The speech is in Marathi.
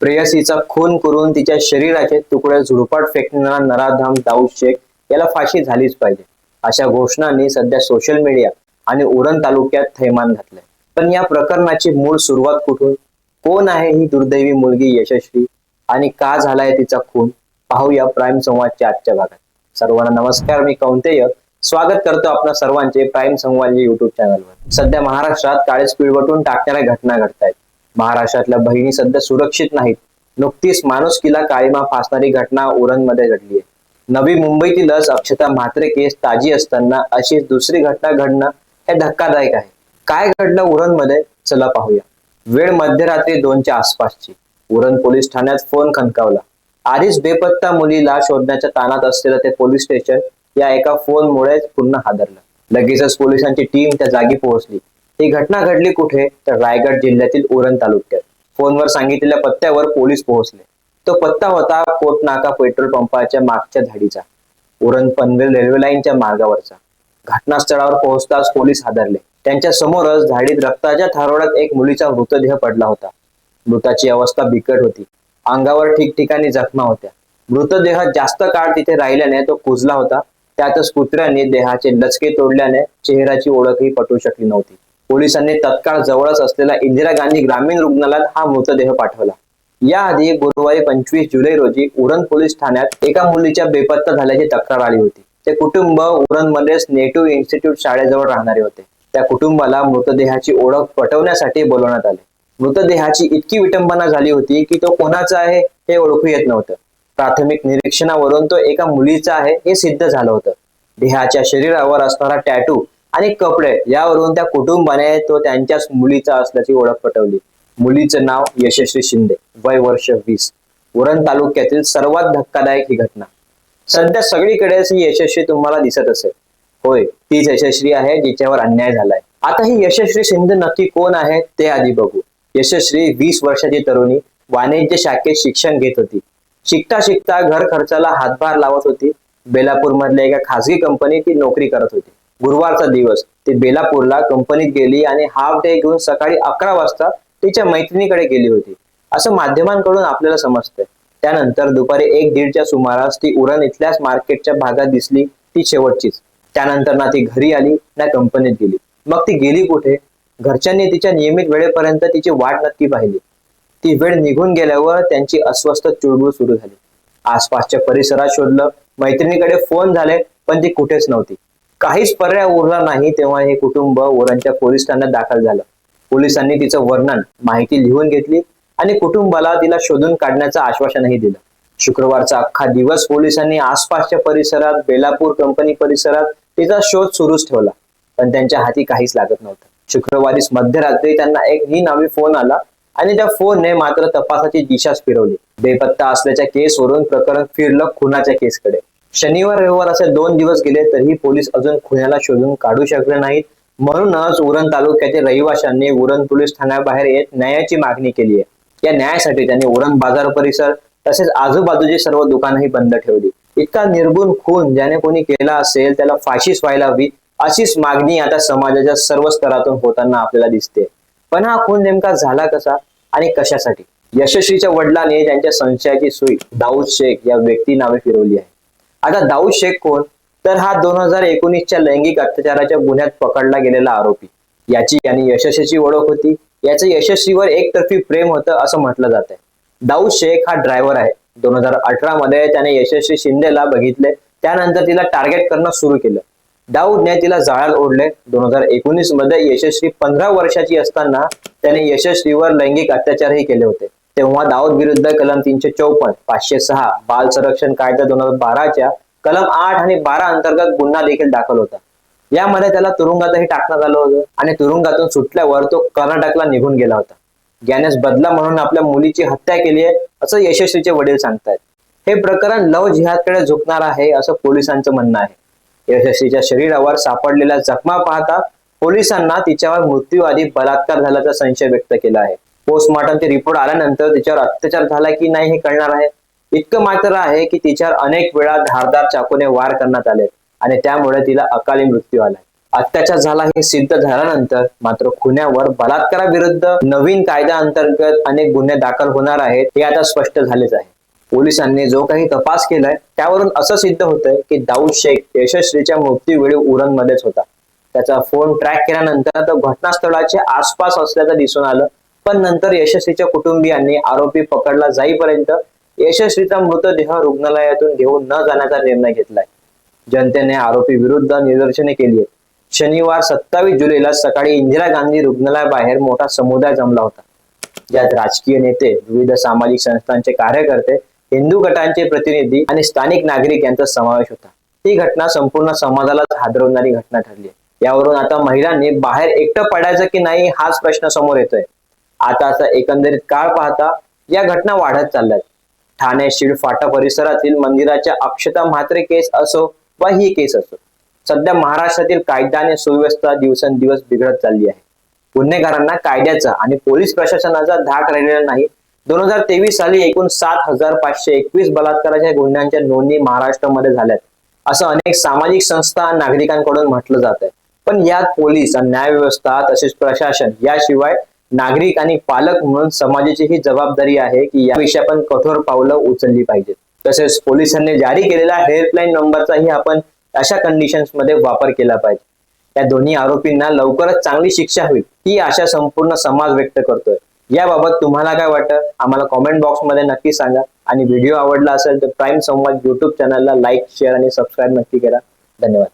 प्रेयसीचा खून करून तिच्या शरीराचे तुकडे झुडपाट फेकणारा नराधाम दाऊद शेख याला फाशी झालीच पाहिजे. अशा घोषणांनी सध्या सोशल मीडिया आणि उरण तालुक्यात थैमान घातलंय. पण या प्रकरणाची मूळ सुरुवात कुठून? कोण आहे ही दुर्दैवी मुलगी यशस्वी? आणि का झालाय तिचा खून? पाहूया प्राईम संवादच्या आजच्या भागात. सर्वांना नमस्कार मी कौंतेय. स्वागत करतो आपल्या सर्वांचे प्राईम संवाद या युट्यूब चॅनलवर सध्या महाराष्ट्रात काळे पिळवटून टाकणाऱ्या घटना घडतायत. महाराष्ट्रातल्या बहिणी सध्या सुरक्षित नाहीत. नुकतीच माणुसकीला काळीमा फासणारी घटना उरणमध्ये घडली आहे. नवी मुंबईतीलच अक्षता म्हात्रे केस ताजी असताना अशीच दुसरी घटना घडणं हे धक्कादायक आहे. काय घडलं उरणमध्ये चला पाहूया. वेळ मध्यरात्री दोनच्या आसपासची. उरण पोलीस ठाण्यात फोन खनकावला आधीच बेपत्ता मुलीला शोधण्याच्या ताणात असलेलं ते पोलीस स्टेशन या एका फोनमुळेच पूर्ण हादरलं. लगेचच पोलिसांची टीम त्या जागी पोहोचली. ही घटना घडली कुठे? तर रायगड जिल्ह्यातील उरण तालुक्यात. फोनवर सांगितलेल्या पत्त्यावर पोलीस पोहोचले. तो पत्ता होता कोटनाका पेट्रोल पंपाच्या मागच्या धाडीचा उरण पनवेल रेल्वे लाईनच्या मार्गावरचा. घटनास्थळावर पोहोचताच पोलीस हादरले. त्यांच्या समोरच झाडीत रक्ताच्या थारोड्यात एक मुलीचा मृतदेह पडला होता. मृताची अवस्था बिकट होती. अंगावर ठिकठिकाणी जखमा होत्या. मृतदेह जास्त काळ तिथे राहिल्याने तो कुजला होता. त्यातच कुत्र्याने देहाचे लचके तोडल्याने चेहऱ्याची ओळखही पटवू शकली नव्हती. पोलिसांनी तत्काळ जवळच असलेल्या इंदिरा गांधी ग्रामीण रुग्णालयात हा मृतदेह पाठवला. याआधी गुरुवारी पंचवीस जुलै रोजी उरण पोलीस ठाण्यात एका मुलीच्या बेपत्ता झाल्याची तक्रार आली होती. ते कुटुंब उरणमध्येच नेटिव्ह इन्स्टिट्यूट शाळेजवळ राहणारे होते. त्या कुटुंबाला मृतदेहाची ओळख पटवण्यासाठी बोलवण्यात आले. मृतदेहाची इतकी विटंबना झाली होती की तो कोणाचा आहे हे ओळखू येत नव्हतं. प्राथमिक निरीक्षणावरून तो एका मुलीचा आहे हे सिद्ध झालं होतं. देहाच्या शरीरावर असणारा टॅटू आणि कपडे यावरून त्या कुटुंबाने तो त्यांच्याच मुलीचा असल्याची ओळख पटवली. मुलीचं नाव यशस्वी शिंदे वय वर्ष वीस. उरण तालुक्यातील सर्वात धक्कादायक ही घटना. सध्या सगळीकडेच ही यशस्वी तुम्हाला दिसत असेल. होय तीच यशस्वी आहे जिच्यावर अन्याय झालाय. आता ही यशस्वी शिंदे नक्की कोण आहे ते आधी बघू. यशस्वी वीस वर्षाची तरुणी वाणिज्य शाखेत शिक्षण घेत होती. शिकता शिकता घर खर्चाला हातभार लावत होती. बेलापूर मधल्या एका खासगी कंपनीत ती नोकरी करत होती. गुरुवारचा दिवस. ती बेलापूरला कंपनीत गेली आणि हाफ डे घेऊन सकाळी अकरा वाजता तिच्या मैत्रिणीकडे गेली होती. असं माध्यमांकडून आपल्याला समजतंय. त्यानंतर दुपारी एक दीडच्या सुमारास ती उरण इथल्याच मार्केटच्या भागात दिसली ती शेवटचीच. त्यानंतर ना ती घरी आली ना कंपनीत गेली. मग ती गेली कुठे? घरच्यांनी तिच्या नियमित वेळेपर्यंत तिची वाट नक्की पाहिली. ती वेळ निघून गेल्यावर त्यांची अस्वस्थ चुळबुळ सुरू झाली. आसपासच्या परिसरात शोधलं मैत्रिणीकडे फोन झाले पण ती कुठेच नव्हती. काहीच पर्याय उरला नाही तेव्हा हे कुटुंब उरणच्या पोलीस ठाण्यात दाखल झालं. पोलिसांनी तिचं वर्णन माहिती लिहून घेतली आणि कुटुंबाला तिला शोधून काढण्याचं आश्वासनही दिलं. शुक्रवारचा अख्खा दिवस पोलिसांनी आसपासच्या परिसरात बेलापूर कंपनी परिसरात तिचा शोध सुरूच ठेवला. पण त्यांच्या हाती काहीच लागत नव्हतं. शुक्रवारीच मध्यरात्री त्यांना एक ही नावी फोन आला आणि त्या फोनने मात्र तपासाची दिशाच फिरवली. बेपत्ता असल्याच्या केसवरून प्रकरण फिरलं खुनाच्या केसकडे. शनिवार रविवार असे दोन दिवस गेले तरीही पोलीस अजून खुन्याला शोधून काढू शकले नाहीत. म्हणूनच उरण तालुक्यातील रहिवाशांनी उरण पोलीस ठाण्याबाहेर येत न्यायाची मागणी केली आहे. या न्यायासाठी त्यांनी उरण बाजार परिसर तसेच आजूबाजूची सर्व दुकानंही बंद ठेवली. इतका निर्गुण खून ज्याने कोणी केला असेल त्याला फाशीच व्हायला हवी अशीच मागणी आता समाजाच्या सर्व स्तरातून होताना आपल्याला दिसते. पण हा खून नेमका झाला कसा आणि कशासाठी? यशस्वीच्या वडिलांनी त्यांच्या संशयाची सुई दाऊद शेख या व्यक्ती नावे फिरवली आहे. आता दाऊद शेख कोण? तर हा दोन हजार एकोणीसच्या लैंगिक अत्याचाराच्या गुन्ह्यात पकडला गेलेला आरोपी. याची आणि यशस्वीची ओळख होती. याचं यशस्वीवर एकतर्फी प्रेम होतं असं म्हटलं जात आहे दाऊद शेख हा ड्रायव्हर आहे. दोन हजार अठरा मध्ये त्याने यशस्वी शिंदेला बघितले. त्यानंतर तिला टार्गेट करणं सुरू केलं. दाऊदने तिला जाळ्यात ओढले. दोन हजार एकोणीसमध्ये यशस्वी पंधरा वर्षाची असताना त्याने यशस्वीवर लैंगिक अत्याचारही केले होते. तेव्हा दाऊद विरुद्ध कलम तीनशे चौपन्न पाचशे सहा बाल संरक्षण कायदा दोन हजार बाराच्या कलम आठ आणि बारा अंतर्गत गुन्हा देखील दाखल होता. यामध्ये त्याला तुरुंगातही टाकण्यात आलं होतं आणि तुरुंगातून सुटल्यावर तो कर्नाटकला निघून गेला होता. ज्यानेच बदला म्हणून आपल्या मुलीची हत्या केली आहे असं यशस्वीचे वडील सांगतायत. हे प्रकरण लव जिहादकडे झुकणार आहे असं पोलिसांचं म्हणणं आहे. यशस्वीच्या शरीरावर सापडलेल्या जखमा पाहता पोलिसांना तिच्यावर मृत्यूआधी बलात्कार झाल्याचा संशय व्यक्त केला आहे. पोस्टमॉर्टमचे रिपोर्ट आल्यानंतर तिच्यावर अत्याचार झाला की नाही हे कळणार आहे. इतकं मात्र आहे की तिच्यावर अनेक वेळा धारदार चाकूने वार करण्यात आले आणि त्यामुळे तिला अकाली मृत्यू आलाय अत्याचार झाला हे सिद्ध झाल्यानंतर मात्र खुन्यावर बलात्काराविरुद्ध नवीन कायदा अंतर्गत अनेक गुन्हे दाखल होणार आहेत हे आता स्पष्ट झालेच आहे. पोलिसांनी जो काही तपास केलाय त्यावरून असं सिद्ध होतंय की दाऊद शेख यशस्वीच्या मृत्यूवेळी उरणमध्येच होता. त्याचा फोन ट्रॅक केल्यानंतर तो घटनास्थळाच्या आसपास असल्याचं दिसून आलं. पण नंतर यशस्वीच्या कुटुंबियांनी आरोपी पकडला जाईपर्यंत यशस्वीचा मृतदेह रुग्णालयातून घेऊन न जाण्याचा निर्णय घेतलाय. जनतेने आरोपी विरुद्ध निदर्शने केली आहेत शनिवार सत्तावीस जुलैला सकाळी इंदिरा गांधी रुग्णालयाबाहेर मोठा समुदाय जमला होता. ज्यात राजकीय नेते विविध सामाजिक संस्थांचे कार्यकर्ते हिंदू गटांचे प्रतिनिधी आणि स्थानिक नागरिक यांचा समावेश होता. ही घटना संपूर्ण समाजालाच हादरवणारी घटना ठरली यावरून आता महिलांनी बाहेर एकटं पडायचं की नाही हाच प्रश्न समोर येतोय. आताचा एकंदरीत काळ पाहता या घटना वाढत चालल्यात. ठाणे शिड फाटा परिसरातील मंदिराच्या अक्षता म्हात्रे केस असो वा ही केस असो सध्या महाराष्ट्रातील कायदा आणि सुव्यवस्था दिवसेंदिवस बिघडत चालली आहे. गुन्हेगारांना कायद्याचा आणि पोलीस प्रशासनाचा धाक राहिलेला नाही. दोन हजार तेवीस साली एकूण सात हजार पाचशे एकवीस बलात्काराच्या गुन्ह्यांच्या नोंदणी महाराष्ट्रामध्ये झाल्यात असं अनेक सामाजिक संस्था नागरिकांकडून म्हटलं जात आहे पण यात पोलीस आणि न्याय व्यवस्था तसेच प्रशासन याशिवाय नागरिक आणि पालक म्हणून समाजाची ही जबाबदारी आहे की याविषयी आपण कठोर पावलं उचलली पाहिजेत. तसेच पोलिसांनी जारी केलेला हेल्पलाईन नंबरचाही आपण अशा कंडिशन्समध्ये वापर केला पाहिजे. या दोन्ही आरोपींना लवकरच चांगली शिक्षा होईल ही आशा संपूर्ण समाज व्यक्त करतोय. याबाबत तुम्हाला काय वाटतं? आम्हाला कॉमेंट बॉक्समध्ये नक्की सांगा. आणि व्हिडिओ आवडला असेल तर प्राईम संवाद युट्यूब चॅनलला लाईक शेअर आणि सबस्क्राईब नक्की करा. धन्यवाद.